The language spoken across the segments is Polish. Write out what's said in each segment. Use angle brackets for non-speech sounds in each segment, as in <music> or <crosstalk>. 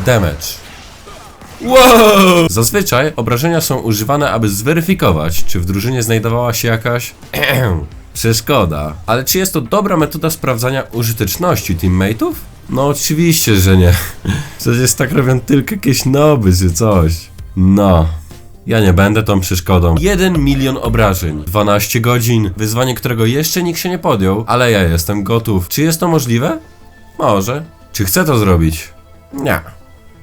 damage. Wow! Zazwyczaj obrażenia są używane, aby zweryfikować, czy w drużynie znajdowała się jakaś <clears throat> przeszkoda. Ale czy jest to dobra metoda sprawdzania użyteczności teammateów? No oczywiście, że nie. <laughs> Przecież tak robią tylko jakieś noby czy coś. No. Ja nie będę tą przeszkodą. 1 milion obrażeń, 12 godzin, wyzwanie, którego jeszcze nikt się nie podjął, ale ja jestem gotów. Czy jest to możliwe? Może. Czy chcę to zrobić? Nie.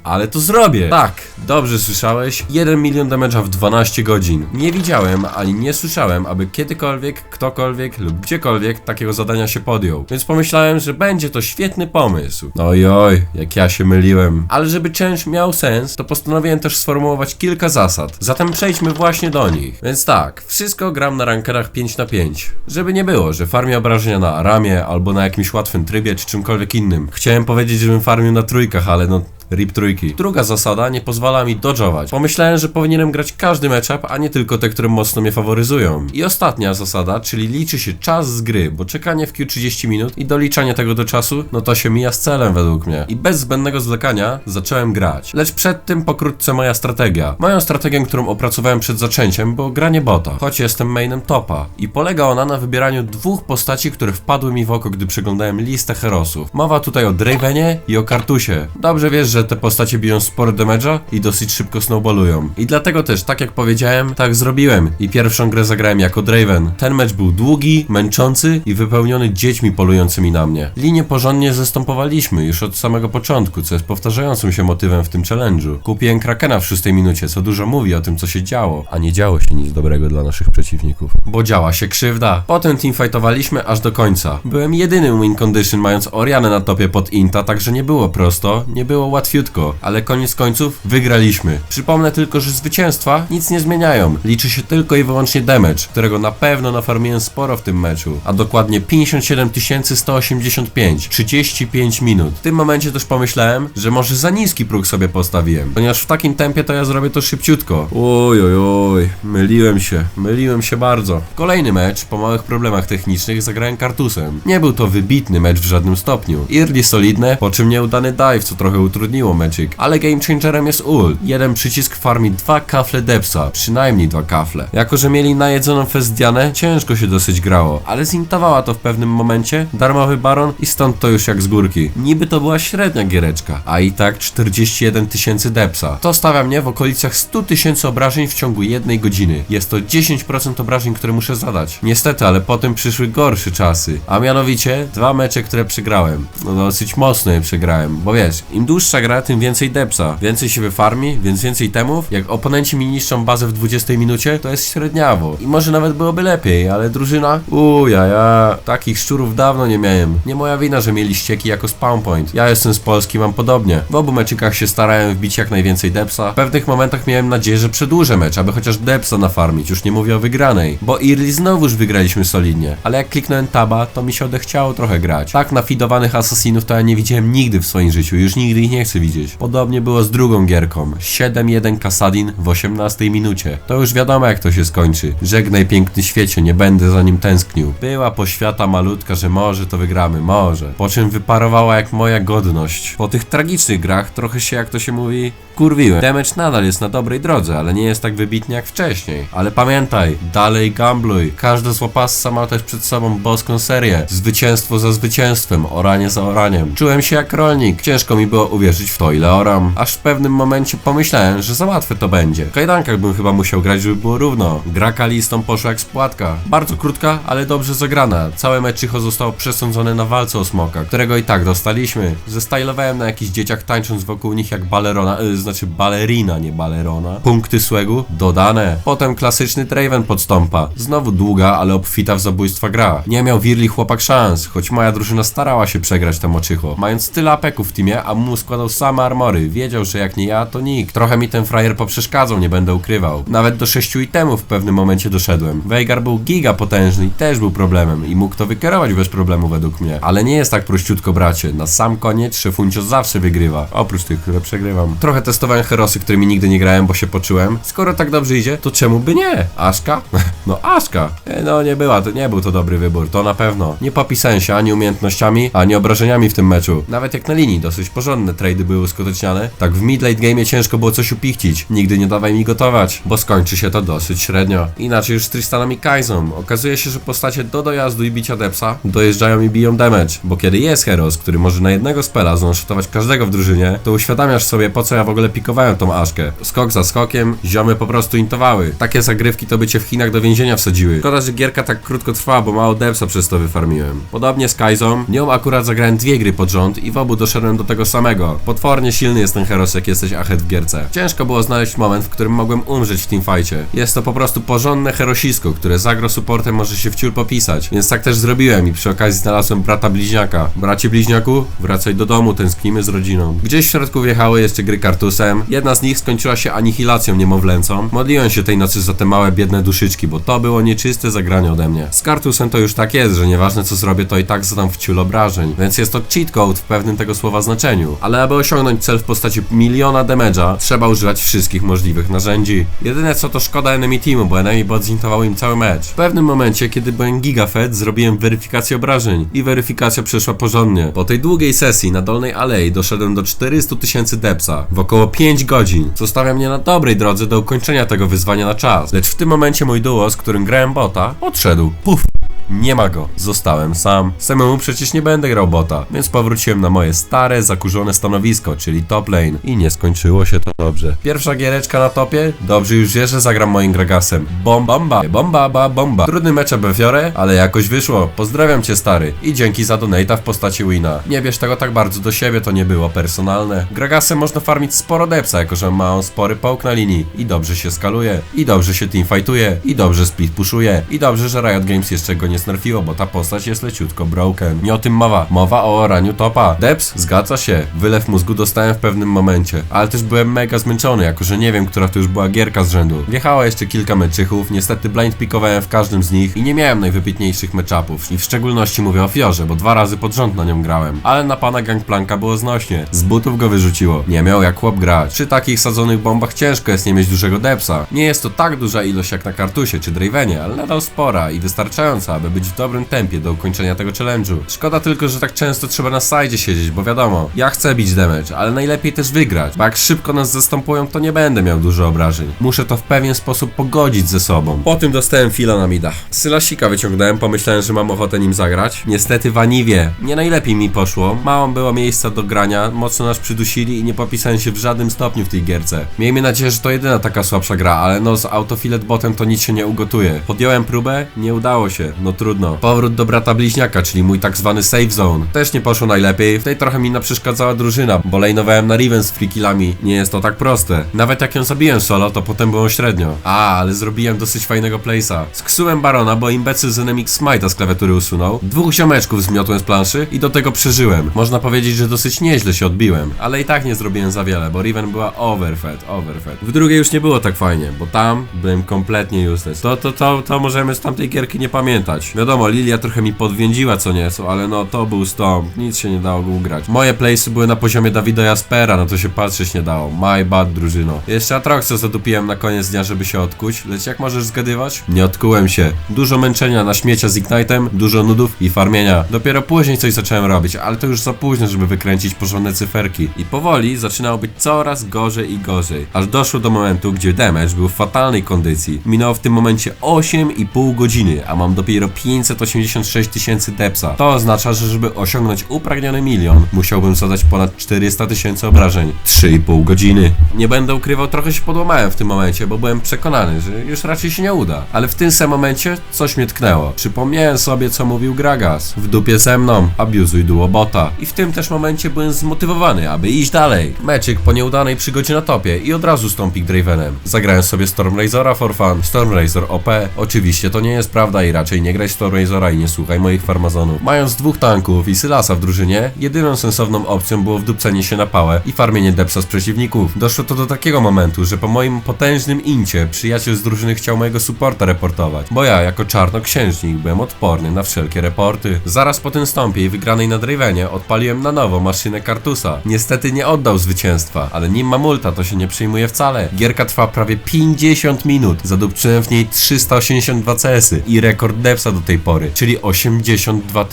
Ale to zrobię! Tak, dobrze słyszałeś. 1 milion damage'a w 12 godzin. Nie widziałem ani nie słyszałem, aby kiedykolwiek, ktokolwiek lub gdziekolwiek takiego zadania się podjął. Więc pomyślałem, że będzie to świetny pomysł. Oj, oj, jak ja się myliłem. Ale żeby challenge miał sens, to postanowiłem też sformułować kilka zasad. Zatem przejdźmy właśnie do nich. Więc tak, wszystko gram na rankerach 5 na 5. Żeby nie było, że farmię obrażenia na Aramie albo na jakimś łatwym trybie czy czymkolwiek innym. Chciałem powiedzieć, żebym farmił na trójkach, ale no RIP trójki. Druga zasada nie pozwala mi dodżować. Pomyślałem, że powinienem grać każdy matchup, a nie tylko te, które mocno mnie faworyzują. I ostatnia zasada, czyli liczy się czas z gry, bo czekanie w Q 30 minut i doliczanie tego do czasu, no to się mija z celem według mnie. I bez zbędnego zwlekania zacząłem grać. Lecz przed tym pokrótce moja strategia. Moją strategię, którą opracowałem przed zaczęciem, było granie bota, choć jestem mainem topa. I polega ona na wybieraniu dwóch postaci, które wpadły mi w oko, gdy przeglądałem listę herosów. Mowa tutaj o Dravenie i o Kartusie. Dobrze wiesz, że te postacie biją sporo damage'a i dosyć szybko snowballują. I dlatego też, tak jak powiedziałem, tak zrobiłem. I pierwszą grę zagrałem jako Draven. Ten mecz był długi, męczący i wypełniony dziećmi polującymi na mnie. Linię porządnie zastępowaliśmy już od samego początku, co jest powtarzającym się motywem w tym challenge'u. Kupiłem Krakena w szóstej minucie, co dużo mówi o tym, co się działo. A nie działo się nic dobrego dla naszych przeciwników. Bo działa się krzywda. Potem teamfightowaliśmy aż do końca. Byłem jedynym win condition mając Orianę na topie pod Inta, także nie było prosto, nie było łatwiutko, ale koniec końców wygraliśmy. Przypomnę tylko, że zwycięstwa nic nie zmieniają. Liczy się tylko i wyłącznie damage, którego na pewno nafarmiłem sporo w tym meczu, a dokładnie 57 185, 35 minut. W tym momencie też pomyślałem, że może za niski próg sobie postawiłem, ponieważ w takim tempie to ja zrobię to szybciutko. Oj, oj, oj, myliłem się, myliłem się bardzo. Kolejny mecz, po małych problemach technicznych, zagrałem kartusem. Nie był to wybitny mecz w żadnym stopniu. Early solidne, po czym nieudany dive, co trochę utrudniło meczyk, ale game changerem jest ult. Jeden przycisk farmi dwa kafle depsa, przynajmniej dwa kafle. Jako, że mieli najedzoną fezdianę, ciężko się dosyć grało, ale zintowała to w pewnym momencie, darmowy baron i stąd to już jak z górki. Niby to była średnia giereczka, a i tak 41 tysięcy depsa. To stawia mnie w okolicach 100 tysięcy obrażeń w ciągu jednej godziny. Jest to 10% obrażeń, które muszę zadać. Niestety, ale potem przyszły gorsze czasy, a mianowicie dwa mecze, które przegrałem. No dosyć mocno je przegrałem, bo wiesz, im dłuższa gra, tym więcej depsa. Więcej się wyfarmi, więc więcej temów. Jak oponenci mi niszczą bazę w 20 minucie, to jest średniawo. I może nawet byłoby lepiej, ale drużyna? Uja, ja takich szczurów dawno nie miałem. Nie moja wina, że mieli ścieki jako spawn point. Ja jestem z Polski, mam podobnie. W obu meczykach się starałem wbić jak najwięcej depsa. W pewnych momentach miałem nadzieję, że przedłużę mecz, aby chociaż depsa nafarmić, już nie mówię o wygranej. Bo Early znowuż wygraliśmy solidnie. Ale jak kliknąłem taba, to mi się odechciało trochę grać. Tak nafidowanych asasinów to ja nie widziałem nigdy w swoim życiu, już nigdy ich nie chcę widzieć. Podobnie było z drugą gierką. 7-1 Kasadin w 18 minucie. To już wiadomo jak to się skończy. Żegnaj piękny świecie, nie będę za nim tęsknił. Była poświata malutka, że może to wygramy, może. Po czym wyparowała jak moja godność. Po tych tragicznych grach trochę się, jak to się mówi, kurwiłem. Damage nadal jest na dobrej drodze, ale nie jest tak wybitny jak wcześniej. Ale pamiętaj, dalej gambluj. Każda złapassa ma też przed sobą boską serię. Zwycięstwo za zwycięstwem, oranie za oraniem. Czułem się jak rolnik. Ciężko mi było uwierzyć w to, ile oram. Aż w pewnym momencie pomyślałem, że za łatwe to będzie. W kajdankach bym chyba musiał grać, żeby było równo. Gra kalistą poszła jak spłatka. Bardzo krótka, ale dobrze zagrana. Całe meczycho zostało przesądzone na walce o smoka, którego i tak dostaliśmy. Zestylowałem na jakichś dzieciach tańcząc wokół nich jak balerona, y, znaczy balerina, nie balerona. Punkty swego dodane. Potem klasyczny Draven podstąpa. Znowu długa, ale obfita w zabójstwa gra. Nie miał Wirli chłopak szans, choć moja drużyna starała się przegrać tę moczycho. Mając tyle apeków w teamie, a mu składał same armory. Wiedział, że jak nie ja, to nikt. Trochę mi ten frajer poprzeszkadzał, nie będę ukrywał. Nawet do sześciu itemów w pewnym momencie doszedłem. Veigar był giga potężny i też był problemem i mógł to wykierować bez problemu według mnie. Ale nie jest tak prościutko, bracie. Na sam koniec szefuncio zawsze wygrywa. Oprócz tych, które przegrywam. Trochę testowałem herosy, którymi nigdy nie grałem, bo się poczułem. Skoro tak dobrze idzie, to czemu by nie? Aszka? <laughs> No Aszka. E, No nie była, to nie był to dobry wybór, to na pewno. Nie popisałem się ani umiejętnościami, ani obrażeniami w tym meczu. Nawet jak na linii dosyć porządne trady były uskuteczniane, tak w mid-late game ciężko było coś upichcić. Nigdy nie dawaj mi gotować, bo skończy się to dosyć średnio. Inaczej już z Tristanem i Kaizą. Okazuje się, że postacie do dojazdu i bicia depsa dojeżdżają i biją damage, bo kiedy jest Heros, który może na jednego spela zonshotować każdego w drużynie, to uświadamiasz sobie po co ja w ogóle pikowałem tą Aszkę. Skok za skokiem, ziomy po prostu intowały. Takie zagrywki to by cię w Chinach do więzienia wsadziły. Szkoda, że gierka tak krótko trwała, bo mało depsa przez to wyfarmiłem. Podobnie z Kaizą, nią akurat zagrałem dwie gry pod rząd i w obu doszedłem do tego samego. Potwornie silny jest ten Heros, jak jesteś ahead w gierce. Ciężko było znaleźć moment, w którym mogłem umrzeć w teamfightie. Jest to po prostu porządne herosisko, które z agro supportem może się wciul popisać. Więc tak też zrobiłem i przy okazji znalazłem brata bliźniaka. Bracie bliźniaku, wracaj do domu, tęsknimy z rodziną. Gdzieś w środku wjechały jeszcze gry kartusem. Jedna z nich skończyła się anihilacją niemowlęcą. Modliłem się tej nocy za te małe biedne duszyczki, bo to było nieczyste zagranie ode mnie. Z kartusem to już tak jest, że nieważne co zrobię, to i tak zadam w ciul obrażeń. Więc jest to cheat code w pewnym tego słowa znaczeniu. Ale aby osiągnąć cel w postaci miliona damage'a, trzeba używać wszystkich możliwych narzędzi. Jedyne co to szkoda enemy teamu, bo enemy bot zintował im cały mecz. W pewnym momencie, kiedy byłem gigafed, zrobiłem weryfikację obrażeń i weryfikacja przeszła porządnie. Po tej długiej sesji na dolnej alei doszedłem do 400 tysięcy depsa w około 5 godzin, co stawia mnie na dobrej drodze do ukończenia tego wyzwania na czas. Lecz w tym momencie mój duo, którym grałem bota, odszedł. Puf! Nie ma go. Zostałem sam. Samemu przecież nie będę grał bota, więc powróciłem na moje stare, zakurzone stanowisko, czyli top lane. I nie skończyło się to dobrze. Pierwsza giereczka na topie? Dobrze już wiesz, że zagram moim Gragasem. Bom, bomba, bomba, ba, bomba. Trudny mecz befiorę, ale jakoś wyszło. Pozdrawiam cię stary. I dzięki za donate'a w postaci wina. Nie bierz tego tak bardzo do siebie, to nie było personalne. Gragasem można farmić sporo depsa, jako że ma on spory połk na linii. I dobrze się skaluje. I dobrze się teamfightuje. I dobrze split pushuje. I dobrze, że Riot Games jeszcze go nie snerfiło, bo ta postać jest leciutko broken. Nie o tym mowa. Mowa o oraniu topa. Deps, zgadza się. Wylew mózgu dostałem w pewnym momencie. Ale też byłem mega zmęczony, jako że nie wiem, która to już była gierka z rzędu. Wjechała jeszcze kilka meczychów, niestety blind pikowałem w każdym z nich i nie miałem najwybitniejszych matchupów. I w szczególności mówię o Fiorze, bo dwa razy pod rząd na nią grałem. Ale na pana Gangplanka było znośnie. Z butów go wyrzuciło. Nie miał jak chłop grać. Przy takich sadzonych bombach ciężko jest nie mieć dużego depsa. Nie jest to tak duża ilość jak na Kartusie czy Dravenie, ale nadal spora i wystarczająca, aby być w dobrym tempie do ukończenia tego challenge'u. Szkoda tylko, że tak często trzeba na sajdzie siedzieć, bo wiadomo, ja chcę bić damage, ale najlepiej też wygrać, bo jak szybko nas zastępują, to nie będę miał dużo obrażeń. Muszę to w pewien sposób pogodzić ze sobą. Po tym dostałem fila na mida. Sylasika wyciągnąłem, pomyślałem, że mam ochotę nim zagrać. Niestety Vaniwie. Nie najlepiej mi poszło. Mało było miejsca do grania, mocno nas przydusili i nie popisałem się w żadnym stopniu w tej gierce. Miejmy nadzieję, że to jedyna taka słabsza gra, ale no z autofilet botem to nic się nie ugotuje. Podjąłem próbę, nie udało się, no trudno. Powrót do brata bliźniaka, czyli mój tak zwany safe zone. Też nie poszło najlepiej, w tej trochę mi przeszkadzała drużyna, bo lejnowałem na Riven z free killami. Nie jest to tak proste. Nawet jak ją zabiłem solo, to potem było średnio. A, ale zrobiłem dosyć fajnego place'a. Sksułem Barona, bo imbecyl z Enemic Smite'a z klawiatury usunął. Dwóch ziomeczków zmiotłem z planszy i do tego przeżyłem. Można powiedzieć, że dosyć nieźle się odbiłem, ale i tak nie zrobiłem za wiele, bo Riven była overfed, overfed. W drugiej już nie było tak fajnie, bo tam byłem kompletnie useless. To, to, to, to możemy z tamtej gierki nie pamiętać. Wiadomo, Lilia trochę mi podwiędziła co nieco, ale no to był stąd, nic się nie dało go ugrać. Moje playsy były na poziomie Dawida Jaspera, no to się patrzeć nie dało. My bad, drużyno. Jeszcze Atroxa zadupiłem na koniec dnia, żeby się odkuć, lecz jak możesz zgadywać? Nie odkułem się. Dużo męczenia na śmiecia z Ignite'em, dużo nudów i farmienia. Dopiero później coś zacząłem robić, ale to już za późno, żeby wykręcić porządne cyferki. I powoli zaczynało być coraz gorzej i gorzej. Aż doszło do momentu, gdzie damage był w fatalnej kondycji. Minęło w tym momencie 8,5 godziny, a mam dopiero 586 tysięcy depsa. To oznacza, że żeby osiągnąć upragniony milion, musiałbym zadać ponad 400 tysięcy obrażeń. 3,5 godziny. Nie będę ukrywał, trochę się podłamałem w tym momencie, bo byłem przekonany, że już raczej się nie uda. Ale w tym samym momencie coś mnie tknęło. Przypomniałem sobie, co mówił Gragas. W dupie ze mną, abuzuj duo bota. I w tym też momencie byłem zmotywowany, aby iść dalej. Meczyk po nieudanej przygodzie na topie i od razu stąpił Dravenem. Zagrałem sobie Stormrazora for fun. Stormrazor OP. Oczywiście to nie jest prawda i raczej nie graj Stormrazora i nie słuchaj moich farmazonów. Mając dwóch tanków i Sylasa w drużynie, jedyną sensowną opcją było wdupcenie się na pałę i farmienie depsa z przeciwników. Doszło to do takiego momentu, że po moim potężnym incie przyjaciel z drużyny chciał mojego supporta reportować, bo ja jako czarnoksiężnik byłem odporny na wszelkie reporty. Zaraz po tym stąpie i wygranej na Dravenie odpaliłem na nowo maszynę Kartusa. Niestety nie oddał zwycięstwa, ale nim ma multa to się nie przyjmuje wcale. Gierka trwa prawie 50 minut, zadupczyłem w niej 382 CS-y i rekord depsa do tej pory, czyli 82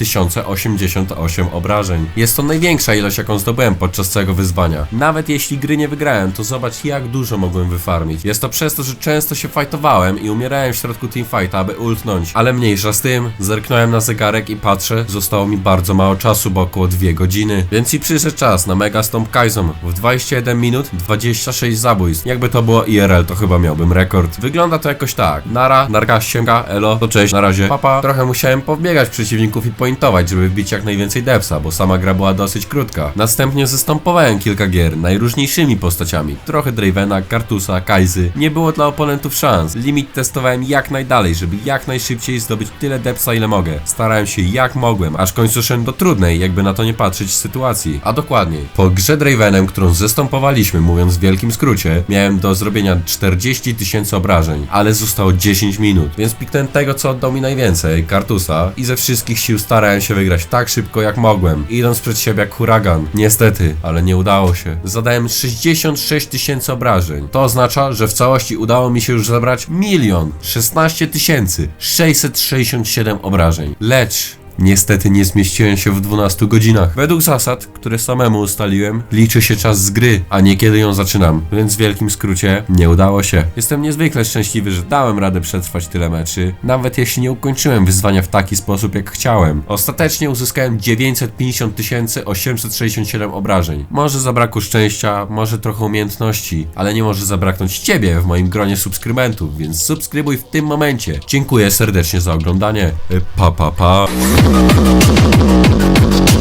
088 obrażeń. Jest to największa ilość jaką zdobyłem podczas całego wyzwania. Nawet jeśli gry nie wygrałem, to zobacz jak dużo mogłem wyfarmić. Jest to przez to, że często się fightowałem i umierałem w środku teamfighta, aby ultnąć. Ale mniejsza z tym, zerknąłem na zegarek i patrzę, zostało mi bardzo mało czasu, bo około 2 godziny. Więc i przyszedł czas na Mega Stomp Kaizom. W 21 minut 26 zabójstw. Jakby to było IRL, to chyba miałbym rekord. Wygląda to jakoś tak. Nara, narka, sięga, elo, to cześć, na razie. Papa, trochę musiałem pobiegać przeciwników i pointować, żeby wbić jak najwięcej depsa, bo sama gra była dosyć krótka. Następnie zastępowałem kilka gier najróżniejszymi postaciami. Trochę Dravena, Kartusa, Kaizy. Nie było dla oponentów szans. Limit testowałem jak najdalej, żeby jak najszybciej zdobyć tyle depsa ile mogę. Starałem się jak mogłem, aż w końcu szedłem do trudnej, jakby na to nie patrzeć, sytuacji. A dokładniej, po grze Dravenem, którą zastępowaliśmy, mówiąc w wielkim skrócie, miałem do zrobienia 40 tysięcy obrażeń, ale zostało 10 minut, więc piknąłem tego, co oddał mi najwięcej, Kartusa, i ze wszystkich sił starałem się wygrać tak szybko jak mogłem, idąc przed siebie jak huragan. Niestety, ale nie udało się. Zadałem 66 tysięcy obrażeń. To oznacza, że w całości udało mi się już zebrać milion 16 tysięcy 667 obrażeń. Lecz Niestety nie zmieściłem się w 12 godzinach. Według zasad, które samemu ustaliłem, liczy się czas z gry, a nie kiedy ją zaczynam. Więc w wielkim skrócie nie udało się. Jestem niezwykle szczęśliwy, że dałem radę przetrwać tyle meczy, nawet jeśli nie ukończyłem wyzwania w taki sposób jak chciałem. Ostatecznie uzyskałem 950 867 obrażeń. Może zabrakło szczęścia, może trochę umiejętności, ale nie może zabraknąć ciebie w moim gronie subskrybentów, więc subskrybuj w tym momencie. Dziękuję serdecznie za oglądanie. Pa pa pa. Thank you.